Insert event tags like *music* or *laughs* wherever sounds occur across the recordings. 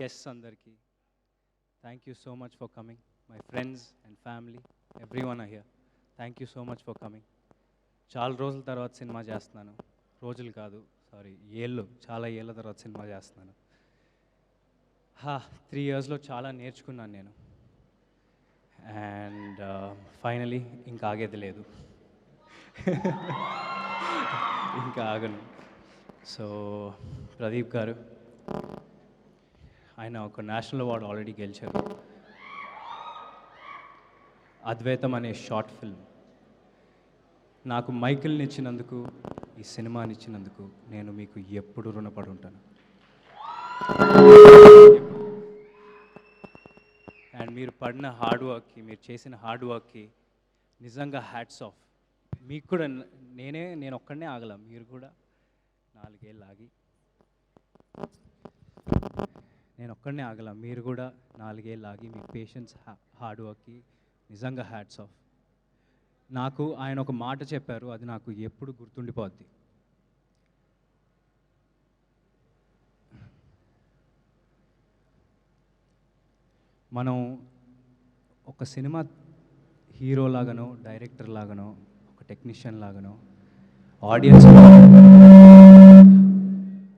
Guests అందరికీ. Thank you so much for coming my friends and family everyone here thank you so much for coming చాలా రోజుల తర్వాత cinema చేస్తున్నాను. రోజులు కాదు సారీ ఏళ్ళు చాలా ఏళ్ళ తర్వాత సినిమా చేస్తున్నాను. హా త్రీ ఇయర్స్లో చాలా నేర్చుకున్నాను నేను. అండ్ ఫైనలీ uh, ఇంకా ఆగేది లేదు. ఇంకా ఆగను. సో ప్రదీప్ గారు ఆయన ఒక నేషనల్ అవార్డు ఆల్రెడీ గెలిచారు. అద్వైతం అనే షార్ట్ ఫిల్మ్. నాకు మైకిల్ని ఇచ్చినందుకు ఈ సినిమాని ఇచ్చినందుకు నేను మీకు ఎప్పుడు రుణపడి ఉంటాను. అండ్ మీరు పడిన హార్డ్ వర్క్కి మీరు చేసిన హార్డ్ వర్క్కి నిజంగా హ్యాట్స్ ఆఫ్ మీకు కూడా నేనే నేను ఒక్కడనే ఆగల. మీరు కూడా నాలుగేళ్ళు ఆగి. నేను ఒక్కడనే ఆగల. మీరు కూడా నాలుగేళ్ళు ఆగి మీ పేషెన్స్ హార్డ్ వర్క్కి నిజంగా హ్యాట్స్ ఆఫ్ నాకు ఆయన ఒక మాట చెప్పారు అది నాకు ఎప్పుడు గుర్తుండిపోద్ది. మనం ఒక సినిమా హీరో లాగానో డైరెక్టర్ లాగానో ఒక టెక్నీషియన్ లాగానో ఆడియన్స్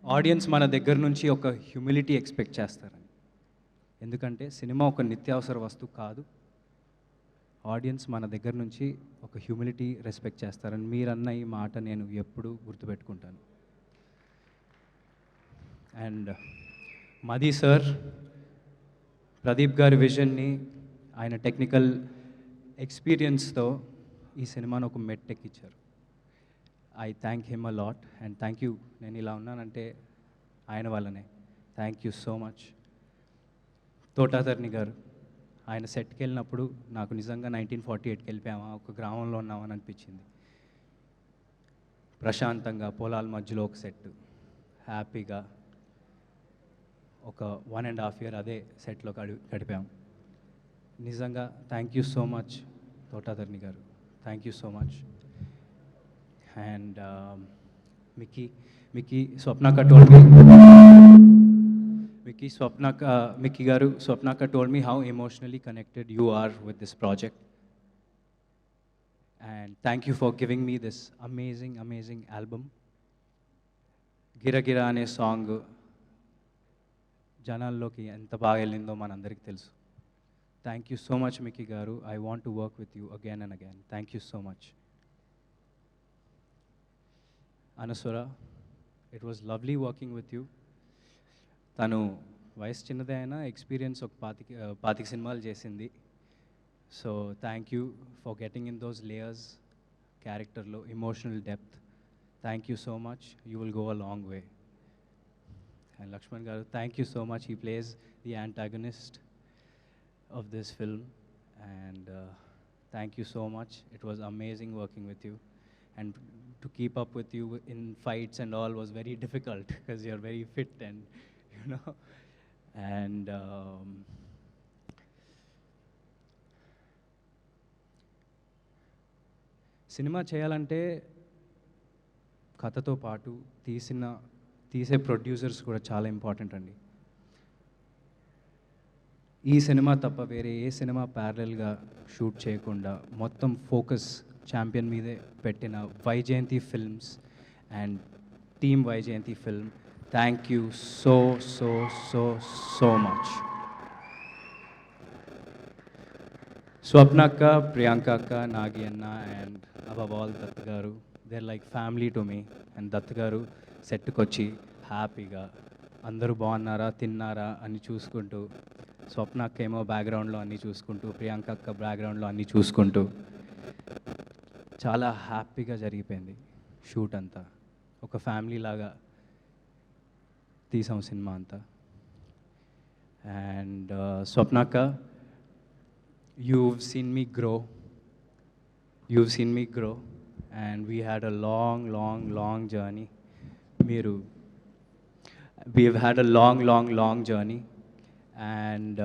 ఆడియన్స్ మన దగ్గర నుంచి ఒక హ్యూమిలిటీ ఎక్స్పెక్ట్ చేస్తారని. ఎందుకంటే సినిమా ఒక నిత్యావసర వస్తువు కాదు. ఆడియన్స్ మన దగ్గర నుంచి ఒక హ్యూమిలిటీ రెస్పెక్ట్ చేస్తారని మీరన్న ఈ మాట నేను ఎప్పుడూ గుర్తుపెట్టుకుంటాను. అండ్ మది సార్ ప్రదీప్ గారి విజన్ని ఆయన టెక్నికల్ ఎక్స్పీరియన్స్తో ఈ సినిమాను ఒక మెట్ ఎక్కించారు I thank him a lot and thank you నేను ఇలా ఉన్నానంటే ఆయన వల్లనే. Thank you so much Thota Tharani garu ఆయన సెట్కి వెళ్ళినప్పుడు నాకు నిజంగా నైన్టీన్ ఫార్టీ ఎయిట్కి వెళ్ళిపోయామా? ఒక గ్రామంలో ఉన్నామని అనిపించింది. ప్రశాంతంగా పొలాల మధ్యలో ఒక సెట్. హ్యాపీగా ఒక వన్ అండ్ హాఫ్ ఇయర్ అదే సెట్లో గడి గడిపాము నిజంగా thank you so much Thota Tharani garu. Thank you so much and Mickey Mickey స్వప్నాక told me Mickey స్వప్నాక Mickey గారు స్వప్నాక told me how emotionally connected you are with this project and thank you for giving me this amazing amazing album Giragira అనే song జనాల్లోకి ఎంత బాగా వెళ్ళిందో మనందరికీ తెలుసు thank you so much Mickey గారు I want to work with you again and again thank you so much Anasuya it was lovely working with you తను వయసు చిన్నదే అయినా ఎక్స్పీరియన్స్ ఒక పాతిక పాతిక సినిమాలు చేసింది so thank you for getting in those layers క్యారెక్టర్లో emotional depth thank you so much you will go a long way And Lakshman Garu, thank you so much. He plays the antagonist of this film. And uh, thank you so much. It was amazing working with you. To keep up with you in fights and all was very difficult because you're very fit and, you know. And um, cinema చేయాలంటే కథతో పాటు తీసిన తీసే producers కూడా చాలా important అండి ఈ cinema తప్ప వేరే ఏ సినిమా ప్యారలల్గా షూట్ చేయకుండా మొత్తం ఫోకస్ ఛాంపియన్ మీదే పెట్టిన Vyjayanthi films and team Vyjayanthi film. Thank you so so so so much Swapna అక్క ప్రియాంక అక్క నాగి అన్న and అబాబాల్ Dutt garu there like family to me and Dutt garu సెట్కి వచ్చి హ్యాపీగా అందరూ బాగున్నారా తిన్నారా అని చూసుకుంటూ స్వప్న అక్క ఏమో బ్యాక్గ్రౌండ్లో అన్నీ చూసుకుంటూ ప్రియాంక అక్క బ్యాక్గ్రౌండ్లో అన్నీ చూసుకుంటూ చాలా హ్యాపీగా జరిగిపోయింది షూట్ అంతా ఒక ఫ్యామిలీ లాగా తీసాం సినిమా అంతా and స్వప్నాక you've seen me grow. You've seen me grow. And we had a long, long, long journey. Miru. We've had a long, long, long journey. And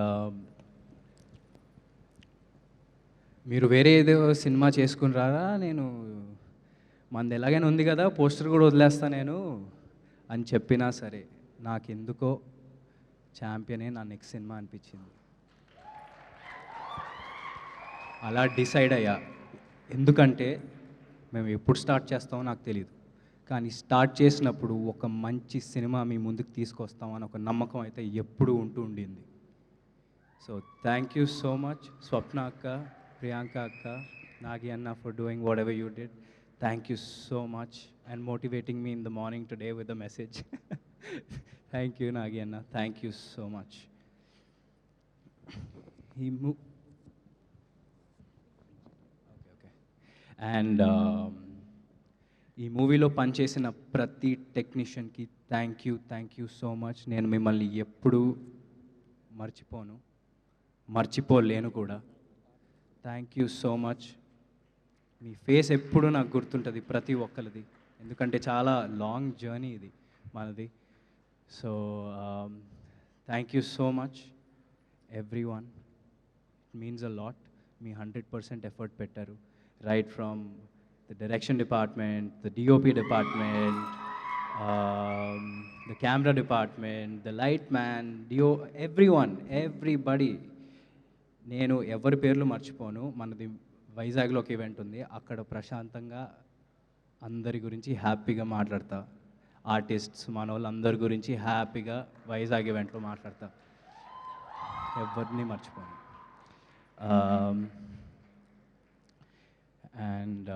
మీరు వేరే ఏదో సినిమా చేసుకుని రారా? నేను మనది ఎలాగైనా ఉంది కదా పోస్టర్ కూడా వదిలేస్తా నేను అని చెప్పినా సరే నాకెందుకో ఛాంపియనే నా నెక్స్ట్ సినిమా అనిపించింది. అలా డిసైడ్ అయ్యా. ఎందుకంటే మేము ఎప్పుడు స్టార్ట్ చేస్తామో నాకు తెలియదు కానీ స్టార్ట్ చేసినప్పుడు ఒక మంచి సినిమా మీ ముందుకు తీసుకొస్తామని ఒక నమ్మకం అయితే ఎప్పుడూ ఉంటూ ఉండింది. So thank you so much Swapna అక్క. ప్రియాంక అక్క నాగి అన్న for doing whatever you did thank you so much and motivating me in the morning today with the message thank you Nagi అన్న థ్యాంక్ యూ సో మచ్ ఈ మూ okay okay and ఈ మూవీలో పనిచేసిన ప్రతి టెక్నీషియన్కి thank you thank you so much నేను మిమ్మల్ని ఎప్పుడూ మర్చిపోను మర్చిపోలేను కూడా. థ్యాంక్ యూ సో మచ్ మీ ఫేస్ ఎప్పుడు నాకు గుర్తుంటుంది ప్రతి ఒక్కరిది. ఎందుకంటే చాలా లాంగ్ జర్నీ ఇది మనది. So thank you so much everyone means a lot me hundred percent effort పెట్టారు. Right from the direction department the DOP department the camera department the light man DO everyone everybody నేను ఎవరి పేర్లు మర్చిపోను. మనది వైజాగ్లో ఒక event ఉంది. అక్కడ ప్రశాంతంగా అందరి గురించి హ్యాపీగా మాట్లాడతా. ఆర్టిస్ట్స్ మన వాళ్ళు అందరి గురించి హ్యాపీగా వైజాగ్ ఈవెంట్లో మాట్లాడతా. ఎవరిని మర్చిపోను. అండ్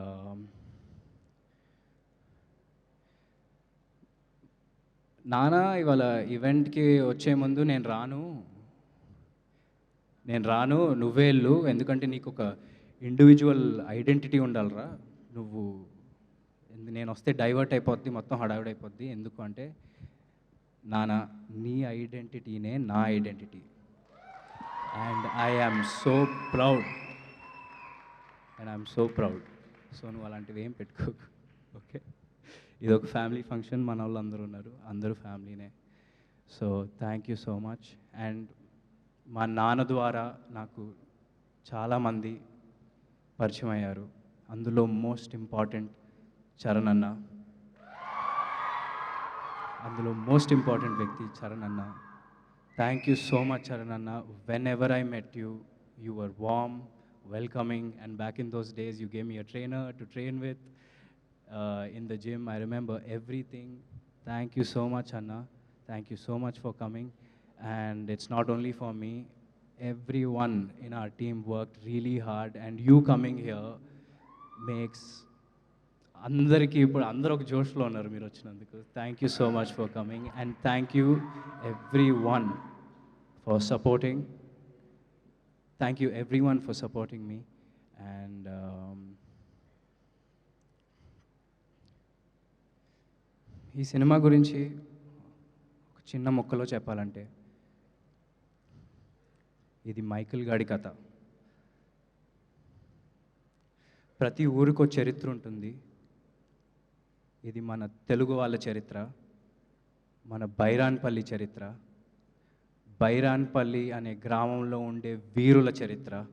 నానా ఇవాళ ఈవెంట్కి వచ్చే ముందు నేను రాను. నేను రాను నువ్వే వెళ్ళు. ఎందుకంటే నీకు ఒక ఇండివిజువల్ ఐడెంటిటీ ఉండాలిరా. నువ్వు ఎందు- నేను వస్తే డైవర్ట్ అయిపోద్ది మొత్తం హడావిడి అయిపోద్ది. ఎందుకు అంటే నానా నీ ఐడెంటిటీనే నా identity and I am so proud and I'm so proud so నువ్వు అలాంటివి ఏం పెట్టుకోకు. ఓకే ఇది ఒక ఫ్యామిలీ ఫంక్షన్ మన వాళ్ళు అందరూ ఉన్నారు. అందరూ ఫ్యామిలీనే so thank you so much and మా నాన్న ద్వారా నాకు చాలామంది పరిచయం అయ్యారు అందులో మోస్ట్ ఇంపార్టెంట్ చరణ్ అన్న అందులో మోస్ట్ ఇంపార్టెంట్ వ్యక్తి చరణ్ అన్న thank you so much Charan అన్న whenever I met you you were warm welcoming and back in those days you gave your trainer to train with in the gym I remember everything thank you so much అన్న thank you so much for coming and it's not only for me. Everyone in our team worked really hard and you coming here makes అందరికీ ఇప్పుడు అందరూ ఒక జోష్లో ఉన్నారు మీరు వచ్చినందుకు. Thank you so much for coming and thank you everyone for supporting thank you everyone for supporting me and ఈ cinema గురించి ఒక చిన్న మొక్కలో చెప్పాలంటే ఇది మైకిల్ గాడి కథ. ప్రతి ఊరికో చరిత్ర ఉంటుంది. ఇది మన తెలుగు వాళ్ళ చరిత్ర మన బైరాన్పల్లి చరిత్ర బైరాన్పల్లి అనే గ్రామంలో ఉండే వీరుల చరిత్ర.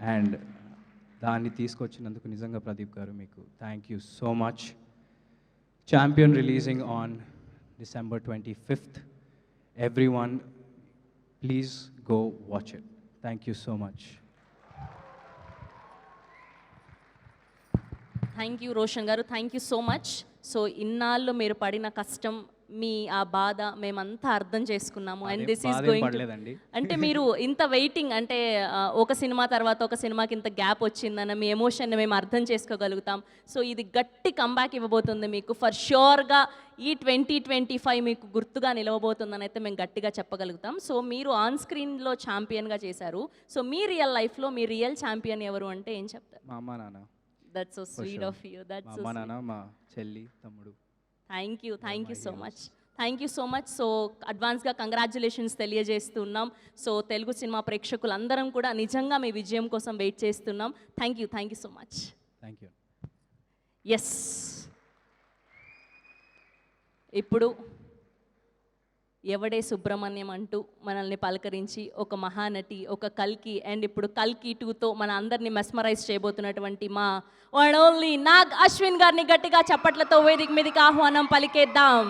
అండ్ దాన్ని తీసుకొచ్చినందుకు నిజంగా ప్రదీప్ గారు మీకు thank you so much champion releasing on December twenty fifth everyone please go watch it thank you so much thank you Roshan garu thank you so much so ఇన్నాళ్ళు మీరు పడిన కష్టం మీ ఆ బాధ మేమంతా అర్థం చేసుకున్నాము. And this is going. అంటే *laughs* మీరు ఇంత వెయిటింగ్ అంటే ఒక సినిమా తర్వాత ఒక సినిమాకి ఇంత గ్యాప్ వచ్చిందన్న మీ ఎమోషన్ని మేము అర్థం చేసుకోగలుగుతాం. సో ఇది గట్టి కంబ్యాక్ ఇవ్వబోతుంది మీకు. ఫర్ ష్యూర్గా ఈ ట్వంటీ ట్వంటీ ఫైవ్ మీకు గుర్తుగా నిలవబోతుందని అయితే మేము గట్టిగా చెప్పగలుగుతాం. సో మీరు ఆన్ స్క్రీన్లో ఛాంపియన్గా చేశారు. సో మీ రియల్ లైఫ్లో మీ రియల్ ఛాంపియన్ ఎవరు అంటే ఏం చెప్తారు? మా అమ్మ నాన్న. That's so sweet. Of you that's నాన్న మా చెల్లి తమ్ముడు. Thank you thank you so much thank you so much so అడ్వాన్స్గా కంగ్రాచులేషన్స్ తెలియజేస్తున్నాం. సో తెలుగు సినిమా ప్రేక్షకులందరం కూడా నిజంగా మీ విజయం కోసం వెయిట్ చేస్తున్నాం. Thank you thank you so much thank you yes ఇప్పుడు ఎవడే సుబ్రహ్మణ్యం అంటూ మనల్ని పలకరించి ఒక మహానటి ఒక కల్కి అండ్ ఇప్పుడు కల్కి టూతో మన అందరినీ మెస్మరైజ్ చేయబోతున్నటువంటి మా వన్ ఓన్లీ నాగ్ అశ్విన్ గారిని గట్టిగా చప్పట్లతో వేదిక మీదకి ఆహ్వానం పలికేద్దాం.